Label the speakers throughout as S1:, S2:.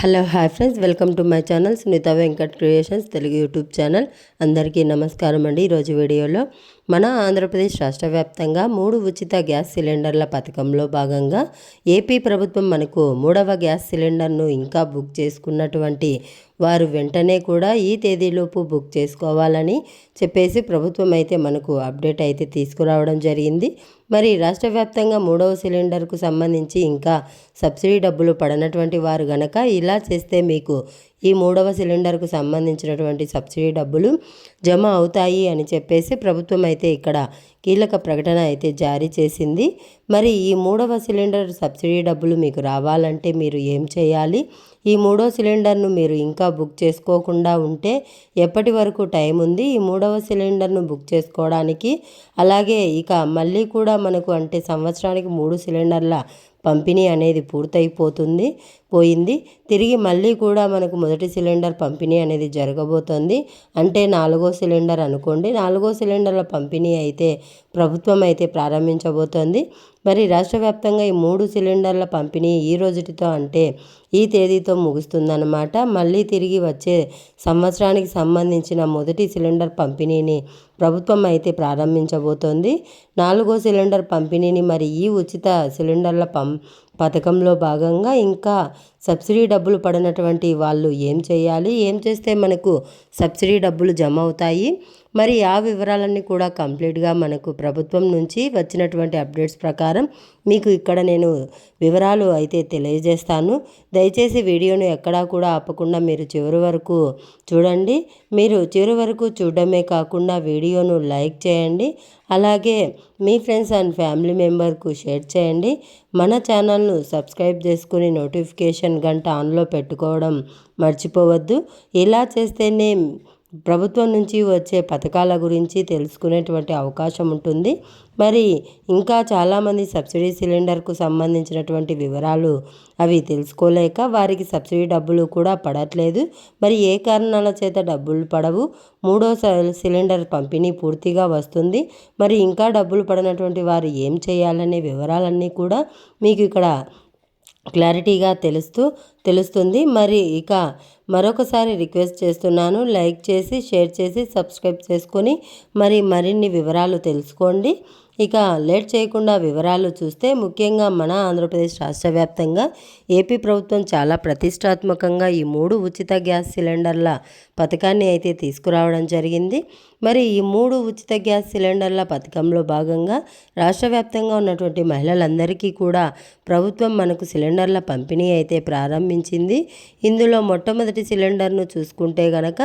S1: Hello hi friends. Welcome to my channel Sunitha Venkat creations Telugu YouTube channel. అందరికీ నమస్కారం అండి ఈరోజు వీడియోలో. మన ఆంధ్రప్రదేశ్ రాష్ట్ర వ్యాప్తంగా మూడు ఉచిత గ్యాస్ సిలిండర్ల పథకంలో భాగంగా ఏపీ ప్రభుత్వం మనకు మూడవ గ్యాస్ సిలిండర్ను ఇంకా బుక్ చేసుకున్నటువంటి వారు వెంటనే కూడా ఈ తేదీలోపు బుక్ చేసుకోవాలని చెప్పేసి ప్రభుత్వం అయితే మనకు అప్డేట్ అయితే తీసుకురావడం జరిగింది. మరి రాష్ట్ర వ్యాప్తంగా మూడవ సిలిండర్కు సంబంధించి ఇంకా సబ్సిడీ డబ్బులు పడనటువంటి వారు గనక ఇలా చేస్తే మీకు ఈ మూడవ సిలిండర్కు సంబంధించినటువంటి సబ్సిడీ డబ్బులు జమ అవుతాయి అని చెప్పేసి ప్రభుత్వం అయితే ఇక్కడ కీలక ప్రకటన అయితే జారీ చేసింది. మరి ఈ మూడవ సిలిండర్ సబ్సిడీ డబ్బులు మీకు రావాలంటే మీరు ఏం చేయాలి? ఈ మూడో సిలిండర్ను మీరు ఇంకా బుక్ చేసుకోకుండా ఉంటే ఎప్పటి వరకు టైం ఉంది? ఈ మూడవ సిలిండర్ను బుక్ చేసుకోవడానికి అలాగే ఇక మళ్ళీ కూడా మనకు అంటే సంవత్సరానికి మూడు సిలిండర్ల పంపిణీ అనేది పూర్తయిపోతుంది. పోయింది. తిరిగి మళ్ళీ కూడా మనకు మొదటి సిలిండర్ పంపిణీ అనేది జరగబోతోంది. అంటే నాలుగో సిలిండర్ అనుకోండి. నాలుగో సిలిండర్ల పంపిణీ అయితే ప్రభుత్వం అయితే ప్రారంభించబోతోంది. మరి రాష్ట్ర వ్యాప్తంగా ఈ మూడు సిలిండర్ల పంపిణీ ఈ రోజుటితో అంటే ఈ తేదీతో ముగుస్తుందన్నమాట. మళ్ళీ తిరిగి వచ్చే సంవత్సరానికి సంబంధించిన మొదటి సిలిండర్ పంపిణీని ప్రభుత్వం అయితే ప్రారంభించబోతోంది. నాలుగో సిలిండర్ పంపిణీని మరి ఈ ఉచిత సిలిండర్ల పం పథకంలో భాగంగా ఇంకా సబ్సిడీ డబ్బులు పడినటువంటి వాళ్ళు ఏం చేయాలి? ఏం చేస్తే మనకు సబ్సిడీ డబ్బులు జమ అవుతాయి మరి ఆ వివరాలన్నీ కూడా కంప్లీట్గా మనకు ప్రభుత్వం నుంచి వచ్చినటువంటి అప్డేట్స్ ప్రకారం మీకు ఇక్కడ నేను వివరాలు అయితే తెలియజేస్తాను. దయచేసి వీడియోను ఎక్కడా కూడా ఆపకుండా మీరు చివరి వరకు చూడండి. మీరు చివరి వరకు చూడడమే కాకుండా వీడియోను లైక్ చేయండి. అలాగే మీ ఫ్రెండ్స్ అండ్ ఫ్యామిలీ మెంబర్కు షేర్ చేయండి. మన ఛానల్ను సబ్స్క్రైబ్ చేసుకుని నోటిఫికేషన్ గంట ఆన్లో పెట్టుకోవడం మర్చిపోవద్దు. ఇలా చేస్తేనే ప్రభుత్వం నుంచి వచ్చే పథకాల గురించి తెలుసుకునేటువంటి అవకాశం ఉంటుంది. మరి ఇంకా చాలామంది సబ్సిడీ సిలిండర్కు సంబంధించినటువంటి వివరాలు అవి తెలుసుకోలేక వారికి సబ్సిడీ డబ్బులు కూడా పడట్లేదు. మరి ఏ కారణాల చేత డబ్బులు పడవు? మూడో సిలిండర్ పంపిణీ పూర్తిగా వస్తుంది. మరి ఇంకా డబ్బులు పడినటువంటి వారు ఏం చేయాలనే వివరాలన్నీ కూడా మీకు ఇక్కడ క్లారిటీగా తెలుస్తూ తెలుస్తుంది. మరి ఇక మరొకసారి రిక్వెస్ట్ చేస్తున్నాను లైక్ చేసి షేర్ చేసి సబ్స్క్రైబ్ చేసుకొని మరి మరిన్ని వివరాలు తెలుసుకోండి. ఇక లేట్ చేయకుండా వివరాలు చూస్తే ముఖ్యంగా మన ఆంధ్రప్రదేశ్ రాష్ట్ర వ్యాప్తంగా ఏపీ ప్రభుత్వం చాలా ప్రతిష్టాత్మకంగా ఈ మూడు ఉచిత గ్యాస్ సిలిండర్ల పథకాన్ని అయితే తీసుకురావడం జరిగింది. మరి ఈ మూడు ఉచిత గ్యాస్ సిలిండర్ల పథకంలో భాగంగా రాష్ట్ర వ్యాప్తంగా ఉన్నటువంటి మహిళలందరికీ కూడా ప్రభుత్వం మనకు సిలిండర్ల పంపిణీ అయితే ప్రారంభించింది. ఇందులో మొట్టమొదటి సిలిండర్ను చూసుకుంటే గనక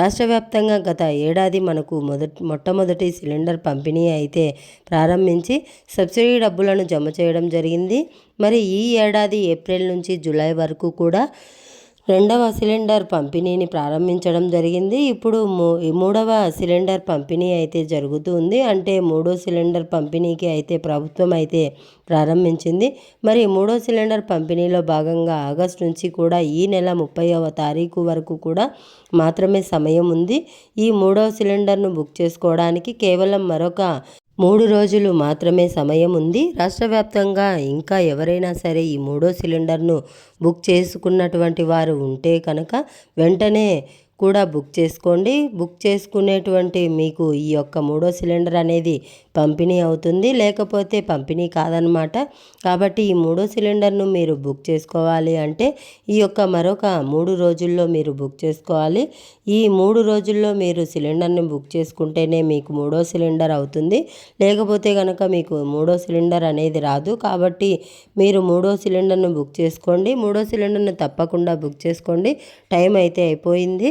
S1: రాష్ట్ర వ్యాప్తంగా గత ఏడాది మనకు మొదటి మొట్టమొదటి సిలిండర్ పంపిణీ అయితే ప్రారంభించి సబ్సిడీ డబ్బులను జమ చేయడం జరిగింది. మరి ఈ ఏడాది ఏప్రిల్ నుంచి జూలై వరకు కూడా రెండవ సిలిండర్ పంపిణీని ప్రారంభించడం జరిగింది. ఇప్పుడు మూడవ సిలిండర్ పంపిణీ అయితే జరుగుతుంది అంటే మూడో సిలిండర్ పంపిణీకి అయితే ప్రభుత్వం అయితే ప్రారంభించింది. మరి మూడో సిలిండర్ పంపిణీలో భాగంగా ఆగస్టు నుంచి కూడా ఈ నెల ముప్పైవ తారీఖు వరకు కూడా మాత్రమే సమయం ఉంది. ఈ మూడో సిలిండర్ను బుక్ చేసుకోవడానికి కేవలం మరొక మూడు రోజులు మాత్రమే సమయం ఉంది. రాష్ట్ర వ్యాప్తంగా ఇంకా ఎవరైనా సరే ఈ మూడో సిలిండర్ను బుక్ చేసుకున్నటువంటి వారు ఉంటే కనుక వెంటనే కూడా బుక్ చేసుకోండి. బుక్ చేసుకునేటువంటి మీకు ఈ యొక్క మూడో సిలిండర్ అనేది పంపిణీ అవుతుంది. లేకపోతే పంపిణీ కాదనమాట. కాబట్టి ఈ మూడో సిలిండర్ను మీరు బుక్ చేసుకోవాలి అంటే ఈ యొక్క మరొక మూడు రోజుల్లో మీరు బుక్ చేసుకోవాలి. ఈ మూడు రోజుల్లో మీరు సిలిండర్ని బుక్ చేసుకుంటేనే మీకు మూడో సిలిండర్ అవుతుంది. లేకపోతే కనుక మీకు మూడో సిలిండర్ అనేది రాదు. కాబట్టి మీరు మూడో సిలిండర్ను బుక్ చేసుకోండి. మూడో సిలిండర్ను తప్పకుండా బుక్ చేసుకోండి. టైం అయితే అయిపోయింది.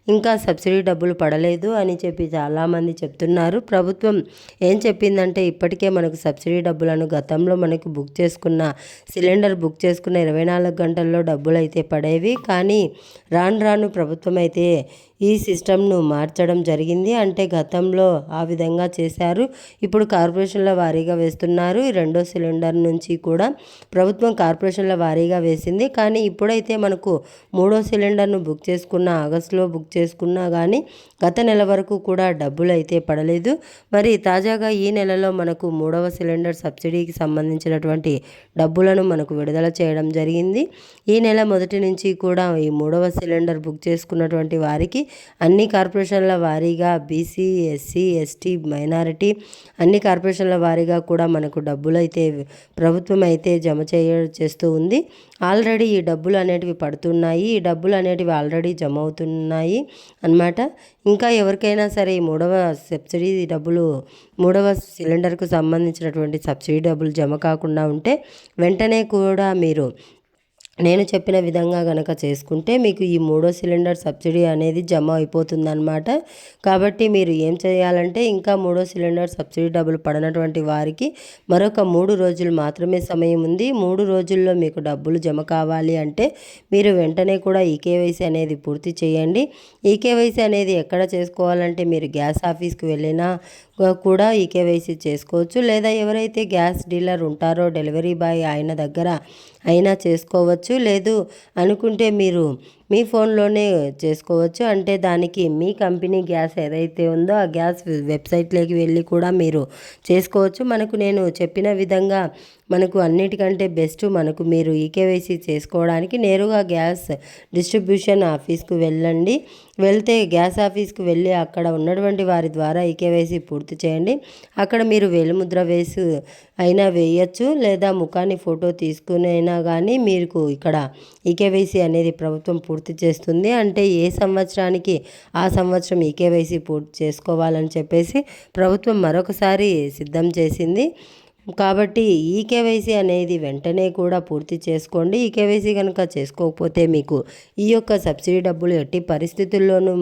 S1: ఇంకా సబ్సిడీ డబ్బులు పడలేదు అని చెప్పి చాలామంది చెప్తున్నారు. ప్రభుత్వం ఏం చెప్పిందంటే ఇప్పటికే మనకు సబ్సిడీ డబ్బులను గతంలో మనకు బుక్ చేసుకున్న సిలిండర్ బుక్ చేసుకున్న ఇరవై నాలుగు గంటల్లో డబ్బులు అయితే పడేవి. కానీ రాను రాను ప్రభుత్వం అయితే ఈ సిస్టమ్ను మార్చడం జరిగింది. అంటే గతంలో ఆ విధంగా చేశారు. ఇప్పుడు కార్పొరేషన్ల వారీగా వేస్తున్నారు. ఈ రెండో సిలిండర్ నుంచి కూడా ప్రభుత్వం కార్పొరేషన్ల వారీగా వేసింది. కానీ ఇప్పుడైతే మనకు మూడో సిలిండర్ను బుక్ చేసుకున్న ఆగస్టులో బుక్ చేసుకున్నా కానీ గత నెల వరకు కూడా డబ్బులు అయితే పడలేదు. మరి తాజాగా ఈ నెలలో మనకు మూడవ సిలిండర్ సబ్సిడీకి సంబంధించినటువంటి డబ్బులను మనకు విడుదల చేయడం జరిగింది. ఈ నెల మొదటి నుంచి కూడా ఈ మూడవ సిలిండర్ బుక్ చేసుకున్నటువంటి వారికి అన్ని కార్పొరేషన్ల వారీగా బీసీ ఎస్సీ ఎస్టీ మైనారిటీ అన్ని కార్పొరేషన్ల వారీగా కూడా మనకు డబ్బులు అయితే ప్రభుత్వం అయితే జమ చేయ చేస్తూ ఉంది. ఆల్రెడీ ఈ డబ్బులు అనేటివి పడుతున్నాయి. ఈ డబ్బులు అనేటివి ఆల్రెడీ జమ అవుతున్నాయి అన్నమాట. ఇంకా ఎవరికైనా సరే ఈ మూడవ సబ్సిడీ డబ్బులు మూడవ సిలిండర్కు సంబంధించినటువంటి సబ్సిడీ డబ్బులు జమ కాకుండా ఉంటే వెంటనే కూడా మీరు నేను చెప్పిన విధంగా కనుక చేసుకుంటే మీకు ఈ మూడో సిలిండర్ సబ్సిడీ అనేది జమ అయిపోతుందన్నమాట. కాబట్టి మీరు ఏం చేయాలంటే ఇంకా మూడో సిలిండర్ సబ్సిడీ డబ్బులు పడినటువంటి వారికి మరొక మూడు రోజులు మాత్రమే సమయం ఉంది. మూడు రోజుల్లో మీకు డబ్బులు జమ కావాలి అంటే మీరు వెంటనే కూడా ఈకేవైసీ అనేది పూర్తి చేయండి. ఈకేవైసీ అనేది ఎక్కడ చేసుకోవాలంటే మీరు గ్యాస్ ఆఫీస్కి వెళ్ళినా కూడా ఈ కేవైసీ చేసుకోవచ్చు. లేదా ఎవరైతే గ్యాస్ డీలర్ ఉంటారో డెలివరీ బాయ్ ఆయన దగ్గర అయినా చేసుకోవచ్చు. లేదు అనుకుంటే మీరు మీ ఫోన్లోనే చేసుకోవచ్చు. అంటే దానికి మీ కంపెనీ గ్యాస్ ఏదైతే ఉందో ఆ గ్యాస్ వెబ్సైట్లోకి వెళ్ళి కూడా మీరు చేసుకోవచ్చు. మనకు నేను చెప్పిన విధంగా మనకు అన్నిటికంటే బెస్ట్ మనకు మీరు ఈకేవైసీ చేసుకోవడానికి నేరుగా గ్యాస్ డిస్ట్రిబ్యూషన్ ఆఫీస్కు వెళ్ళండి. వెళ్తే గ్యాస్ ఆఫీస్కి వెళ్ళి అక్కడ ఉన్నటువంటి వారి ద్వారా ఈకేవైసీ పూర్తి చేయండి. అక్కడ మీరు వేలిముద్ర వేసి అయినా వేయచ్చు. లేదా ముఖాన్ని ఫోటో తీసుకునైనా కానీ మీకు ఇక్కడ ఈకేవైసీ అనేది ప్రభుత్వం పూర్తి పూర్తి చేస్తుంది. అంటే ఏ సంవత్సరానికి ఆ సంవత్సరం ఈకేవైసీ పూర్తి చేసుకోవాలని చెప్పేసి ప్రభుత్వం మరొకసారి సిద్ధం చేసింది. కాబట్టి ఈ కేవైసీ అనేది వెంటనే కూడా పూర్తి చేసుకోండి. ఈ కేవైసీ కనుక చేసుకోకపోతే మీకు ఈ యొక్క సబ్సిడీ డబ్బులు ఎట్టి పరిస్థితుల్లోనూ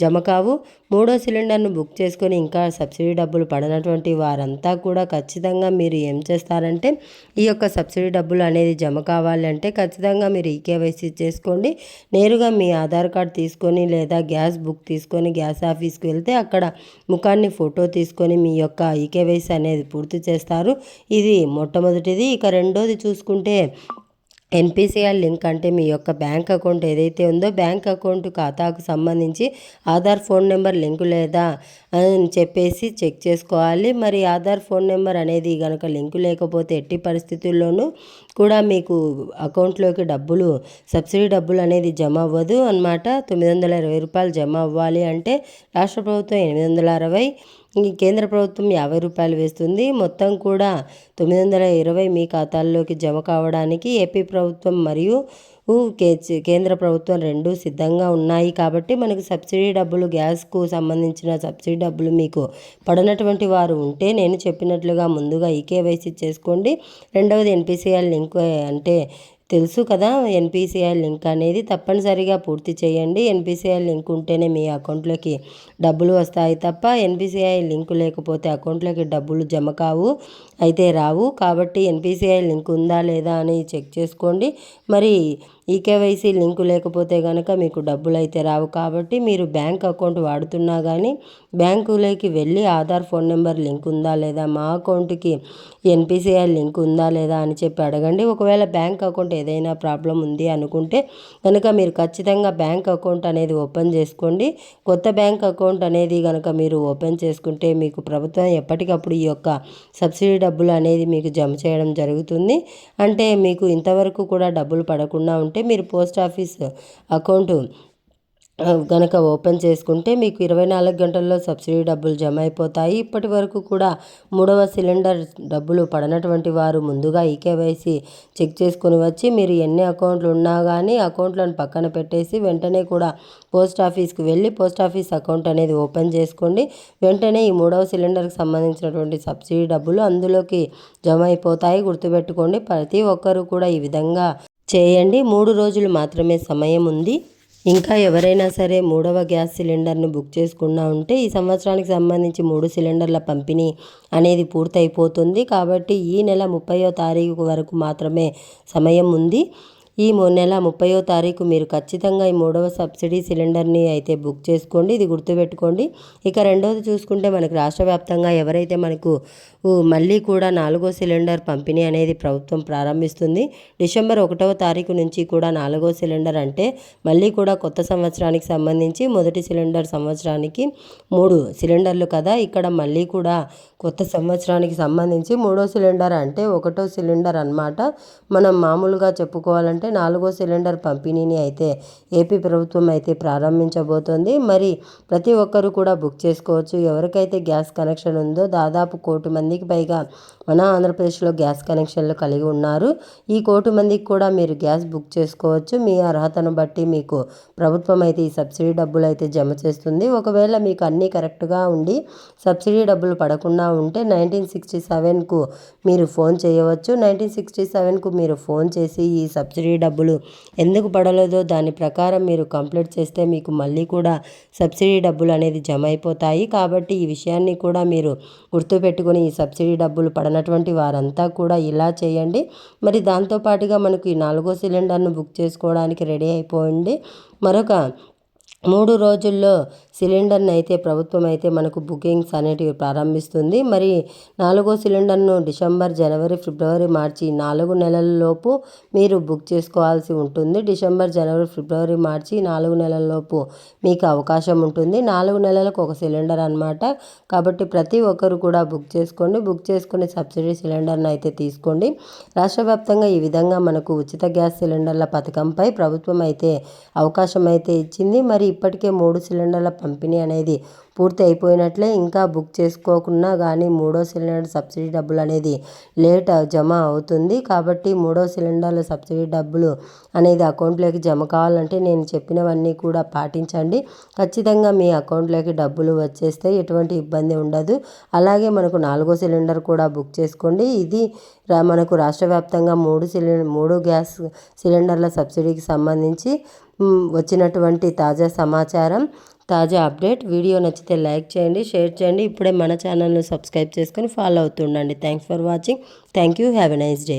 S1: జమ కావు. మూడో సిలిండర్ను బుక్ చేసుకొని ఇంకా సబ్సిడీ డబ్బులు పడినటువంటి వారంతా కూడా ఖచ్చితంగా మీరు ఏం చేస్తారంటే ఈ యొక్క సబ్సిడీ డబ్బులు అనేది జమ కావాలంటే ఖచ్చితంగా మీరు ఈకేవైసీ చేసుకోండి. నేరుగా మీ ఆధార్ కార్డ్ తీసుకొని లేదా గ్యాస్ బుక్ తీసుకొని గ్యాస్ ఆఫీస్కి వెళ్తే అక్కడ ముఖాన్ని ఫోటో తీసుకొని మీ యొక్క ఈకేవైసీ అనేది పూర్తి చేస్తారు. ఇది మొట్టమొదటిది. ఇక రెండోది చూసుకుంటే ఎన్పిసిఐ లింక్ అంటే మీ యొక్క బ్యాంక్ అకౌంట్ ఏదైతే ఉందో బ్యాంక్ అకౌంట్ ఖాతాకు సంబంధించి ఆధార్ ఫోన్ నెంబర్ లింక్ లేదా అని చెప్పేసి చెక్ చేసుకోవాలి. మరి ఆధార్ ఫోన్ నెంబర్ అనేది కనుక లింక్ లేకపోతే ఎట్టి పరిస్థితుల్లోనూ కూడా మీకు అకౌంట్లోకి డబ్బులు సబ్సిడీ డబ్బులు అనేది జమ అవ్వదు అనమాట తొమ్మిది వందల ఇరవై రూపాయలు జమ అవ్వాలి అంటే రాష్ట్ర ప్రభుత్వం ఎనిమిది వందల అరవై ఈ కేంద్ర ప్రభుత్వం యాభై రూపాయలు వేస్తుంది. మొత్తం కూడా తొమ్మిది వందల ఇరవై మీ ఖాతాల్లోకి జమ కావడానికి ఏపీ ప్రభుత్వం మరియు కేంద్ర ప్రభుత్వం రెండు సిద్ధంగా ఉన్నాయి. కాబట్టి మనకు సబ్సిడీ డబ్బులు గ్యాస్కు సంబంధించిన సబ్సిడీ డబ్బులు మీకు పడినటువంటి వారు ఉంటే నేను చెప్పినట్లుగా ముందుగా ఈకేవైసీ చేసుకోండి. రెండవది ఎన్పిసిఎల్ లింక్ అంటే తెలుసు కదా ఎన్పిసిఐ లింక్ అనేది తప్పనిసరిగా పూర్తి చేయండి. ఎన్పిసిఐ లింక్ ఉంటేనే మీ అకౌంట్లోకి డబ్బులు వస్తాయి తప్ప ఎన్పిసిఐ లింక్ లేకపోతే అకౌంట్లోకి డబ్బులు జమ కావు. అయితే రావు. కాబట్టి ఎన్పిసిఐ లింక్ ఉందా లేదా అని చెక్ చేసుకోండి. మరి ఈకేవైసీ లింకు లేకపోతే కనుక మీకు డబ్బులు అయితే రావు. కాబట్టి మీరు బ్యాంక్ అకౌంట్ వాడుతున్నా కానీ బ్యాంకులోకి వెళ్ళి ఆధార్ ఫోన్ నెంబర్ లింక్ ఉందా లేదా మా అకౌంట్కి ఎన్పిసిఐ లింక్ ఉందా లేదా అని చెప్పి అడగండి. ఒకవేళ బ్యాంక్ అకౌంట్ ఏదైనా ప్రాబ్లం ఉంది అనుకుంటే కనుక మీరు ఖచ్చితంగా బ్యాంక్ అకౌంట్ అనేది ఓపెన్ చేసుకోండి. కొత్త బ్యాంక్ అకౌంట్ అనేది కనుక మీరు ఓపెన్ చేసుకుంటే మీకు ప్రభుత్వం ఎప్పటికప్పుడు ఈ యొక్క సబ్సిడీ డబ్బులు అనేది మీకు జమ చేయడం జరుగుతుంది. అంటే మీకు ఇంతవరకు కూడా డబ్బులు పడకుండా ఉంటే మీరు పోస్ట్ ఆఫీస్ అకౌంట్ కనుక ఓపెన్ చేసుకుంటే మీకు ఇరవై నాలుగు గంటల్లో సబ్సిడీ డబ్బులు జమ అయిపోతాయి. ఇప్పటి వరకు కూడా మూడవ సిలిండర్ డబ్బులు పడనటువంటి వారు ముందుగా ఈకేవైసీ చెక్ చేసుకుని వచ్చి మీరు ఎన్ని అకౌంట్లు ఉన్నా కానీ అకౌంట్లను పక్కన పెట్టేసి వెంటనే కూడా పోస్ట్ ఆఫీస్కి వెళ్ళి పోస్ట్ ఆఫీస్ అకౌంట్ అనేది ఓపెన్ చేసుకోండి. వెంటనే ఈ మూడవ సిలిండర్కి సంబంధించినటువంటి సబ్సిడీ డబ్బులు అందులోకి జమ అయిపోతాయి. గుర్తుపెట్టుకోండి ప్రతి ఒక్కరూ కూడా ఈ విధంగా చేయండి. మూడు రోజులు మాత్రమే సమయం ఉంది. ఇంకా ఎవరైనా సరే మూడవ గ్యాస్ సిలిండర్ను బుక్ చేసుకున్నా ఉంటే ఈ సంవత్సరానికి సంబంధించి మూడు సిలిండర్ల పంపిణీ అనేది పూర్తయిపోతుంది. కాబట్టి ఈ నెల ముప్పయో తారీఖు వరకు మాత్రమే సమయం ఉంది. ఈ మూడు నెల ముప్పయో తారీఖు మీరు ఖచ్చితంగా ఈ మూడవ సబ్సిడీ సిలిండర్ని అయితే బుక్ చేసుకోండి. ఇది గుర్తుపెట్టుకోండి. ఇక రెండవది చూసుకుంటే మనకు రాష్ట్ర వ్యాప్తంగా ఎవరైతే మనకు మళ్ళీ కూడా నాలుగో సిలిండర్ పంపిణీ అనేది ప్రభుత్వం ప్రారంభిస్తుంది. డిసెంబర్ ఒకటవ తారీఖు నుంచి కూడా నాలుగో సిలిండర్ అంటే మళ్ళీ కూడా కొత్త సంవత్సరానికి సంబంధించి మొదటి సిలిండర్ సంవత్సరానికి మూడు సిలిండర్లు కదా. ఇక్కడ మళ్ళీ కూడా కొత్త సంవత్సరానికి సంబంధించి మూడో సిలిండర్ అంటే ఒకటో సిలిండర్ అన్నమాట. మనం మామూలుగా చెప్పుకోవాలంటే నాలుగో సిలిండర్ పంపిణీని అయితే ఏపీ ప్రభుత్వం అయితే ప్రారంభించబోతోంది. మరి ప్రతి ఒక్కరు కూడా బుక్ చేసుకోవచ్చు. ఎవరికైతే గ్యాస్ కనెక్షన్ ఉందో దాదాపు కోటి మందికి పైగా మన ఆంధ్రప్రదేశ్లో గ్యాస్ కనెక్షన్లు కలిగి ఉన్నారు. ఈ కోటి మందికి కూడా మీరు గ్యాస్ బుక్ చేసుకోవచ్చు. మీ అర్హతను బట్టి మీకు ప్రభుత్వం అయితే ఈ సబ్సిడీ డబ్బులు అయితే జమ చేస్తుంది. ఒకవేళ మీకు అన్నీ కరెక్ట్గా ఉండి సబ్సిడీ డబ్బులు పడకుండా ఉంటే నైన్టీన్ సిక్స్టీ సెవెన్కు మీరు ఫోన్ చేయవచ్చు. నైన్టీన్ సిక్స్టీ సెవెన్కు మీరు ఫోన్ చేసి ఈ సబ్సిడీ డబ్బులు. ఎందుకు పడలేదో దాని ప్రకారం మీరు కంప్లీట్ చేస్తే మీకు మళ్ళీ కూడా సబ్సిడీ డబ్బులు అనేది జమ అయిపోతాయి కాబట్టి ఈ విషయాన్ని కూడా మీరు గుర్తుపెట్టుకుని ఈ సబ్సిడీ డబ్బులు పడనటువంటి వారంతా కూడా ఇలా చేయండి. మరి దాంతోపాటుగా మనకు ఈ నాలుగో సిలిండర్ను బుక్ చేసుకోవడానికి రెడీ అయిపోయింది మరొక మూడు రోజుల్లో సిలిండర్ని అయితే ప్రభుత్వం అయితే మనకు బుకింగ్స్ అనేటివి ప్రారంభిస్తుంది. మరి నాలుగో సిలిండర్ను డిసెంబర్ జనవరి ఫిబ్రవరి మార్చి నాలుగు నెలలలోపు మీరు బుక్ చేసుకోవాల్సి ఉంటుంది. డిసెంబర్ జనవరి ఫిబ్రవరి మార్చి నాలుగు నెలలలోపు మీకు అవకాశం ఉంటుంది. నాలుగు నెలలకు ఒక సిలిండర్ అన్నమాట. కాబట్టి ప్రతి ఒక్కరు కూడా బుక్ చేసుకోండి. బుక్ చేసుకుని సబ్సిడీ సిలిండర్ను అయితే తీసుకోండి. రాష్ట్ర వ్యాప్తంగా ఈ విధంగా మనకు ఉచిత గ్యాస్ సిలిండర్ల పథకంపై ప్రభుత్వం అయితే అవకాశం అయితే ఇచ్చింది. మరి ఇప్పటికే మూడు సిలిండర్ల పంపిణీ అనేది పూర్తి అయిపోయినట్లే ఇంకా బుక్ చేసుకోకున్నా కానీ మూడో సిలిండర్ సబ్సిడీ డబ్బులు అనేది లేట్ జమ అవుతుంది. కాబట్టి మూడో సిలిండర్ల సబ్సిడీ డబ్బులు అనేది అకౌంట్లోకి జమ కావాలంటే నేను చెప్పినవన్నీ కూడా పాటించండి. ఖచ్చితంగా మీ అకౌంట్లోకి డబ్బులు వచ్చేస్తే ఎటువంటి ఇబ్బంది ఉండదు. అలాగే మనకు నాలుగో సిలిండర్ కూడా బుక్ చేసుకోండి. ఇది రా- మనకు రాష్ట్ర వ్యాప్తంగా మూడు సిలిండర్ మూడు గ్యాస్ సిలిండర్ల సబ్సిడీకి సంబంధించి వచ్చినటువంటి తాజా సమాచారం. తాజా అప్డేట్. వీడియో నచ్చితే లైక్ చేయండి షేర్ చేయండి. ఇప్పుడే మన ఛానల్ను సబ్స్క్రైబ్ చేసుకొని follow అవుతుండండి. Thanks for watching. Thank you. Have a nice day.